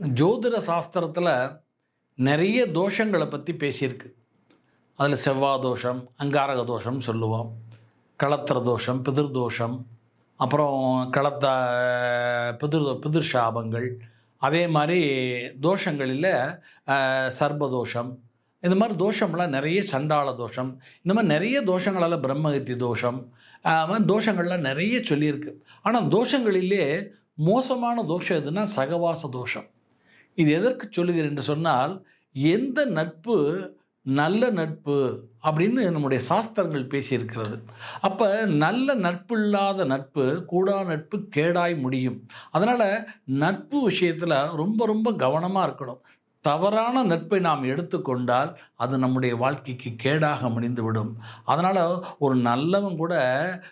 ஜோதிட சாஸ்திரத்தில் நிறைய தோஷங்களை பற்றி பேசியிருக்கு. அதில் செவ்வாய் தோஷம் அங்காரக தோஷம் சொல்லுவோம். களத்திர தோஷம் பிதிர்தோஷம் அப்புறம் களத்த பிதிர் பிதிர் சாபங்கள் அதே மாதிரி தோஷங்களில் சர்பதோஷம் இந்த மாதிரி தோஷம்லாம் நிறைய சண்டாள தோஷம் இந்த மாதிரி நிறைய தோஷங்களால் பிரம்மகத்தி தோஷம் தோஷங்கள்லாம் நிறைய சொல்லியிருக்கு. ஆனால் தோஷங்களிலே மோசமான தோஷம் எதுனா சகவாச தோஷம். இது எதற்கு சொல்லுகிறேன் என்று சொன்னால் எந்த நட்பு நல்ல நட்பு அப்படின்னு நம்முடைய சாஸ்திரங்கள் பேசியிருக்கிறது. அப்போ நல்ல நட்பு இல்லாத நட்பு கூடா நட்பு கேடாய் முடியும். அதனால் நட்பு விஷயத்தில் ரொம்ப ரொம்ப கவனமாக இருக்கணும். தவறான நட்பை நாம் எடுத்துக்கொண்டால் அது நம்முடைய வாழ்க்கைக்கு கேடாக முடிந்துவிடும். அதனால் ஒரு நல்லவன் கூட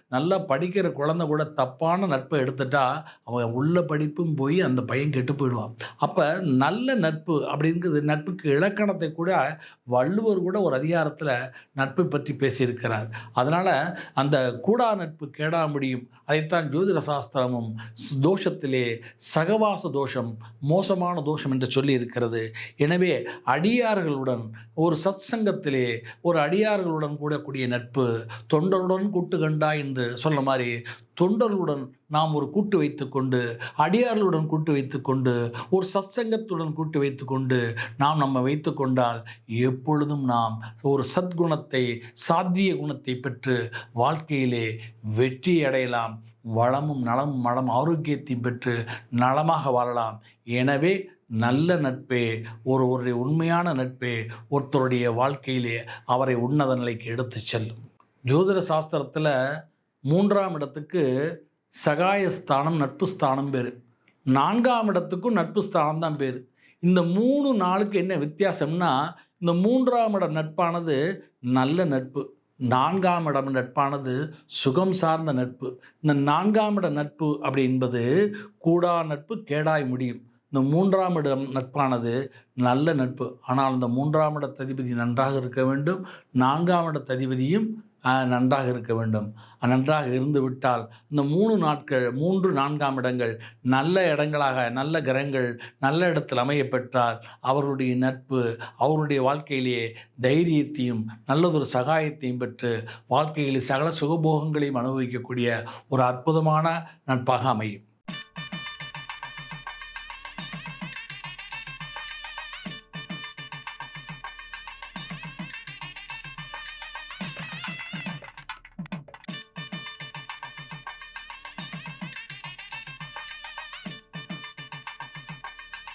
நல்லா படிக்கிற குழந்தை கூட தப்பான நட்பை எடுத்துட்டா அவன் உள்ள படிப்பும் போய் அந்த பையன் கெட்டு போயிடுவான். அப்போ நல்ல நட்பு அப்படிங்கிறது நட்புக்கு இலக்கணத்தை கூட வள்ளுவர் கூட ஒரு அதிகாரத்தில் நட்பை பற்றி பேசியிருக்கிறார். அதனால் அந்த கூடா நட்பு கேடா முடியும். அதைத்தான் ஜோதிட சாஸ்திரமும் ஸ்- தோஷத்திலே சகவாச தோஷம் மோசமான தோஷம் என்று சொல்லி இருக்கிறது எனவே அடியார்களுடன் ஒரு சத் சங்கத்திலே ஒரு அடியார்களுடன் கூடக்கூடிய நட்பு தொண்டருடன் கூட்டு கண்டா என்று சொன்ன மாதிரி தொண்டர்களுடன் நாம் ஒரு கூட்டு வைத்துக்கொண்டு அடியார்களுடன் கூட்டு வைத்துக்கொண்டு ஒரு சத்சங்கத்துடன் கூட்டு வைத்துக்கொண்டு நாம் நம்ம வைத்துக்கொண்டால் எப்பொழுதும் நாம் ஒரு சத்குணத்தை சாத்விய குணத்தை பெற்று வாழ்க்கையிலே வெற்றி அடையலாம். வளமும் நலமும் மலம் ஆரோக்கியத்தையும் பெற்று நலமாக வாழலாம். எனவே நல்ல நட்பே ஒருவருடைய உண்மையான நட்பே ஒருத்தருடைய வாழ்க்கையிலே அவரை உன்னத நிலைக்கு எடுத்துச் செல்லும். ஜோதிட சாஸ்திரத்தில் மூன்றாம் இடத்துக்கு சகாயஸ்தானம் நட்பு ஸ்தானம் பேர். நான்காம் இடத்துக்கும் நட்பு ஸ்தானம் தான் பேர். இந்த மூணு நாளுக்கு என்ன வித்தியாசம்னா இந்த மூன்றாம் இட நட்பானது நல்ல நட்பு. நான்காம் இடம் நட்பானது சுகம் சார்ந்த நட்பு. இந்த நான்காம் இட நட்பு அப்படி என்பது கூடா நட்பு கேடாய் முடியும். இந்த மூன்றாம் இடம் நட்பானது நல்ல நட்பு. ஆனால் அந்த மூன்றாம் இட ததிபதி நன்றாக இருக்க வேண்டும். நான்காம் இட ததிபதியும் நன்றாக இருக்க வேண்டும். நன்றாக இருந்து விட்டால் இந்த மூணு நாட்கள் மூன்று நான்காம் இடங்கள் நல்ல இடங்களாக நல்ல கிரகங்கள் நல்ல இடத்தில் அமைய பெற்றால் நட்பு அவருடைய வாழ்க்கையிலேயே தைரியத்தையும் நல்லதொரு சகாயத்தையும் பெற்று வாழ்க்கையில் சகல சுகபோகங்களையும் அனுபவிக்கக்கூடிய ஒரு அற்புதமான நட்பாக அமையும்.